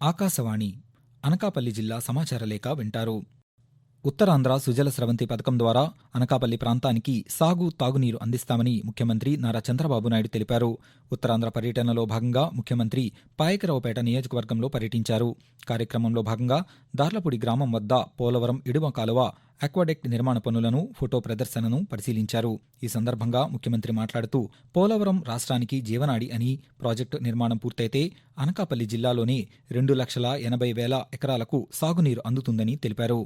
ఆకాశవాణి అనకాపల్లి జిల్లా సమాచార లేఖ వింటారు. ఉత్తరాంధ్ర సుజల స్రవంతి పథకం ద్వారా అనకాపల్లి ప్రాంతానికి సాగు తాగునీరు అందిస్తామని ముఖ్యమంత్రి నారా చంద్రబాబు నాయుడు తెలిపారు. ఉత్తరాంధ్ర పర్యటనలో భాగంగా ముఖ్యమంత్రి పాయకరావుపేట నియోజకవర్గంలో పర్యటించారు. కార్యక్రమంలో భాగంగా దార్లపూడి గ్రామం వద్ద పోలవరం ఇడుమ కాలువ అక్వాడెక్ట్ నిర్మాణ పనులను ఫోటో ప్రదర్శనను పరిశీలించారు. ఈ సందర్భంగా ముఖ్యమంత్రి మాట్లాడుతూ పోలవరం రాష్ట్రానికి జీవనాడి అని ప్రాజెక్టు నిర్మాణం పూర్తయితే అనకాపల్లి జిల్లాలోనే రెండు లక్షల ఎనభై వేల ఎకరాలకు సాగునీరు అందుతుందని తెలిపారు.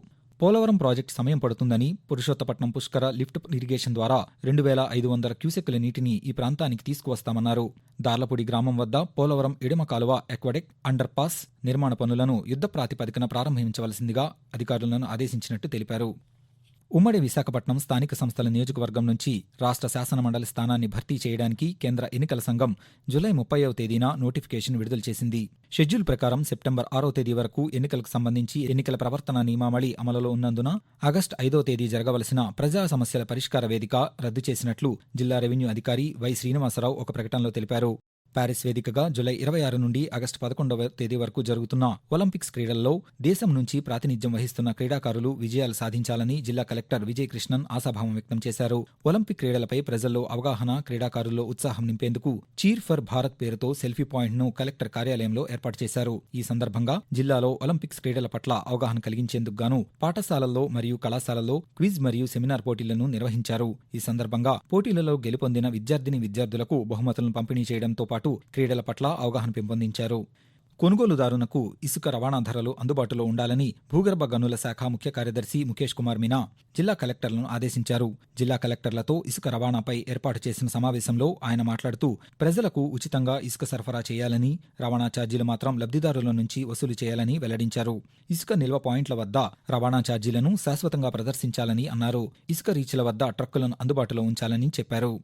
పోలవరం ప్రాజెక్టు సమయం పడుతుందని పురుషోత్తపట్నం పుష్కర లిఫ్ట్ ఇరిగేషన్ ద్వారా రెండు వేల ఐదు వందల క్యూసెక్కుల నీటిని ఈ ప్రాంతానికి తీసుకువస్తామన్నారు. దార్లపూడి గ్రామం వద్ద పోలవరం ఎడమ కాలువ ఎక్వడెక్ అండర్ పాస్ నిర్మాణ పనులను యుద్ధ ప్రాతిపదికన ప్రారంభించవలసిందిగా అధికారులను ఆదేశించినట్టు తెలిపారు. ఉమ్మడి విశాఖపట్నం స్థానిక సంస్థల నియోజకవర్గం నుంచి రాష్ట్ర శాసనమండలి స్థానాన్ని భర్తీ చేయడానికి కేంద్ర ఎన్నికల సంఘం జూలై ముప్పైవ తేదీన నోటిఫికేషన్ విడుదల చేసింది. షెడ్యూల్ ప్రకారం సెప్టెంబర్ ఆరో తేదీ వరకు ఎన్నికలకు సంబంధించి ఎన్నికల ప్రవర్తన నియమావళి అమలులో ఉన్నందున ఆగస్టు ఐదో తేదీ జరగవలసిన ప్రజా సమస్యల పరిష్కార వేదిక రద్దు చేసినట్లు జిల్లా రెవెన్యూ అధికారి వై శ్రీనివాసరావు ఒక ప్రకటనలో తెలిపారు. ప్యారిస్ వేదికగా జులై ఇరవై ఆరు నుండి ఆగస్టు పదకొండవ తేదీ వరకు జరుగుతున్న ఒలింపిక్స్ క్రీడల్లో దేశం నుంచి ప్రాతినిధ్యం వహిస్తున్న క్రీడాకారులు విజయాలు సాధించాలని జిల్లా కలెక్టర్ విజయ్ కృష్ణన్ ఆశాభావం వ్యక్తం చేశారు. ఒలింపిక్ క్రీడలపై ప్రజల్లో అవగాహన క్రీడాకారుల్లో ఉత్సాహం నింపేందుకు చీర్ ఫర్ భారత్ పేరుతో సెల్ఫీ పాయింట్ను కలెక్టర్ కార్యాలయంలో ఏర్పాటు చేశారు. ఈ సందర్భంగా జిల్లాలో ఒలింపిక్స్ క్రీడల పట్ల అవగాహన కలిగించేందుకు గాను పాఠశాలల్లో మరియు కళాశాలల్లో క్విజ్ మరియు సెమినార్ పోటీలను నిర్వహించారు. ఈ సందర్భంగా పోటీలలో గెలుపొందిన విద్యార్థిని విద్యార్థులకు బహుమతులను పంపిణీ చేయడంతో పాటు క్రీడల పట్ల అవగాహన పెంపొందించారు. కొనుగోలుదారునకు ఇసుక రవాణా ధరలు అందుబాటులో ఉండాలని భూగర్భ గనుల శాఖ ముఖ్య కార్యదర్శి ముఖేష్ కుమార్ మీనా జిల్లా కలెక్టర్లను ఆదేశించారు. జిల్లా కలెక్టర్లతో ఇసుక రవాణాపై ఏర్పాటు చేసిన సమావేశంలో ఆయన మాట్లాడుతూ ప్రజలకు ఉచితంగా ఇసుక సరఫరా చేయాలని రవాణా ఛార్జీలు మాత్రం లబ్ధిదారుల నుంచి వసూలు చేయాలని వెల్లడించారు. ఇసుక నిల్వ పాయింట్ల వద్ద రవాణా ఛార్జీలను శాశ్వతంగా ప్రదర్శించాలని అన్నారు. ఇసుక రీచ్ల వద్ద ట్రక్కులను అందుబాటులో ఉంచాలని చెప్పారు.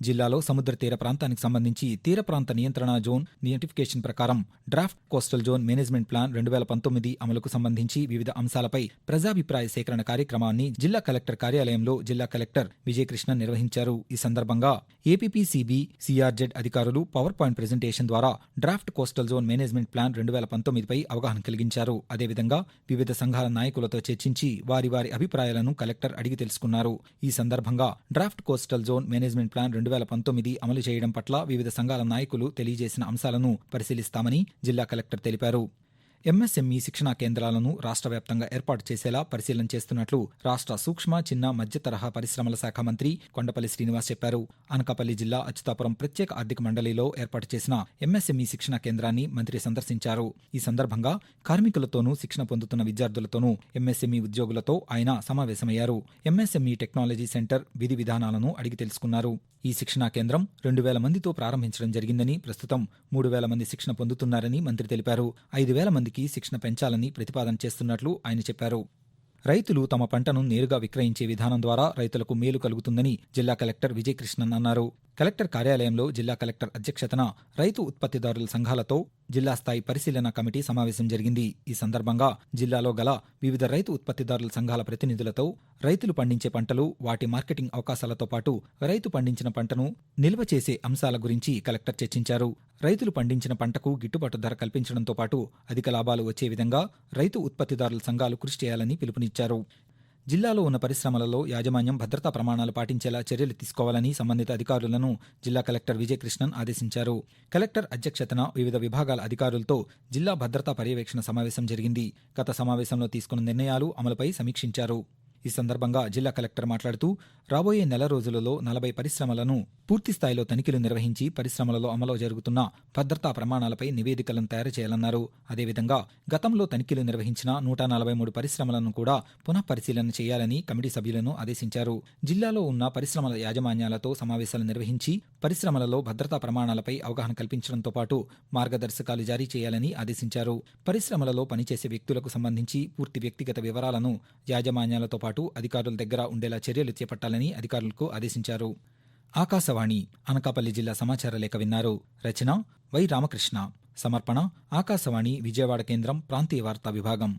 జిల్లాలో సముద్ర తీర ప్రాంతానికి సంబంధించి తీర ప్రాంత నియంత్రణ జోన్ నోటిఫికేషన్ ప్రకారం draft coastal zone management plan రెండు వేల పంతొమ్మిది అమలుకు సంబంధించి వివిధ అంశాలపై ప్రజాభిప్రాయ సేకరణ కార్యక్రమాన్ని జిల్లా కలెక్టర్ కార్యాలయంలో జిల్లా కలెక్టర్ విజయకృష్ణ నిర్వహించారు. ఈ సందర్భంగా ఏపీపీసీబీ సిఆర్జెడ్ అధికారులు పవర్ పాయింట్ ప్రెజెంటేషన్ ద్వారా draft coastal zone management plan రెండు వేల పంతొమ్మిదిపై అవగాహన కలిగించారు. అదేవిధంగా వివిధ సంఘాల నాయకులతో చర్చించి వారి వారి అభిప్రాయాలను కలెక్టర్ అడిగి తెలుసుకున్నారు. ఈ సందర్భంగా draft coastal zone management plan రెండు వేల పంతొమ్మిది అమలు చేయడం పట్ల వివిధ సంఘాల నాయకులు తెలియజేసిన అంశాలను పరిశీలిస్తామని జిల్లా కలెక్టర్ తెలిపారు. ఎంఎస్ఎంఈ శిక్షణా కేంద్రాలను రాష్ట్ర వ్యాప్తంగా ఏర్పాటు చేసేలా పరిశీలన చేస్తున్నట్లు రాష్ట్ర సూక్ష్మ చిన్న మధ్య తరహా పరిశ్రమల శాఖ మంత్రి కొండపల్లి శ్రీనివాస్ చెప్పారు. అనకాపల్లి జిల్లా అచ్యుతాపురం ప్రత్యేక ఆర్థిక మండలిలో ఏర్పాటు చేసిన ఎంఎస్ఎంఈ శిక్షణా కేంద్రాన్ని మంత్రి సందర్శించారు. ఈ సందర్భంగా కార్మికులతోనూ శిక్షణ పొందుతున్న విద్యార్థులతోనూ ఎంఎస్ఎంఈ ఉద్యోగులతో ఆయన సమావేశమయ్యారు. ఎంఎస్ఎంఈ టెక్నాలజీ సెంటర్ విధి విధానాలను అడిగి తెలుసుకున్నారు. ఈ శిక్షణా కేంద్రం రెండు వేల మందితో ప్రారంభించడం జరిగిందని ప్రస్తుతం మూడు వేల మంది శిక్షణ పొందుతున్నారని మంత్రి తెలిపారు. ఐదు వేల మంది మందికి శిక్షణ పెంచాలని ప్రతిపాదన చేస్తున్నట్లు ఆయన చెప్పారు. రైతులు తమ పంటను నేరుగా విక్రయించే విధానం ద్వారా రైతులకు మేలు కలుగుతుందని జిల్లా కలెక్టర్ విజయకృష్ణన్ అన్నారు. కలెక్టర్ కార్యాలయంలో జిల్లా కలెక్టర్ అధ్యక్షతన రైతు ఉత్పత్తిదారుల సంఘాలతో జిల్లా స్థాయి పరిశీలన కమిటీ సమావేశం జరిగింది. ఈ సందర్భంగా జిల్లాలో గల వివిధ రైతు ఉత్పత్తిదారుల సంఘాల ప్రతినిధులతో రైతులు పండించే పంటలు వాటి మార్కెటింగ్ అవకాశాలతో పాటు రైతు పండించిన పంటను నిల్వ చేసే అంశాల గురించి కలెక్టర్ చర్చించారు. రైతులు పండించిన పంటకు గిట్టుబాటు ధర కల్పించడంతో పాటు అధిక లాభాలు వచ్చే విధంగా రైతు ఉత్పత్తిదారుల సంఘాలు కృషి చేయాలని పిలుపునిచ్చారు. జిల్లాలో ఉన్న పరిశ్రమలలో యాజమాన్యం భద్రతా ప్రమాణాలు పాటించేలా చర్యలు తీసుకోవాలని సంబంధిత అధికారులను జిల్లా కలెక్టర్ విజయకృష్ణన్ ఆదేశించారు. కలెక్టర్ అధ్యక్షతన వివిధ విభాగాల అధికారులతో జిల్లా భద్రతా పర్యవేక్షణ సమావేశం జరిగింది. గత సమావేశంలో తీసుకున్న నిర్ణయాలు అమలుపై సమీక్షించారు. ఈ సందర్భంగా జిల్లా కలెక్టర్ మాట్లాడుతూ రాబోయే నెల రోజులలో నలభై పరిశ్రమలను పూర్తిస్థాయిలో తనిఖీలు నిర్వహించి పరిశ్రమలలో అమలు జరుగుతున్న భద్రతా ప్రమాణాలపై నివేదికలను తయారు చేయాలన్నారు. అదేవిధంగా గతంలో తనిఖీలు నిర్వహించిన నూట నలభై మూడు పరిశ్రమలను కూడా పునః పరిశీలన చేయాలని కమిటీ సభ్యులను ఆదేశించారు. జిల్లాలో ఉన్న పరిశ్రమల యాజమాన్యాలతో సమావేశాలు నిర్వహించి పరిశ్రమలలో భద్రతా ప్రమాణాలపై అవగాహన కల్పించడంతో పాటు మార్గదర్శకాలు జారీ చేయాలని ఆదేశించారు. పరిశ్రమలలో పనిచేసే వ్యక్తులకు సంబంధించి పూర్తి వ్యక్తిగత వివరాలను యాజమాన్యాలతో పాటు అధికారుల దగ్గర ఉండేలా చర్యలు చేపట్టాలని అధికారులకు ఆదేశించారు. ఆకాశవాణి అనకాపల్లి జిల్లా సమాచార లేఖ విన్నారు. రచన వై రామకృష్ణ. సమర్పణ ఆకాశవాణి విజయవాడ కేంద్రం ప్రాంతీయ వార్తా విభాగం.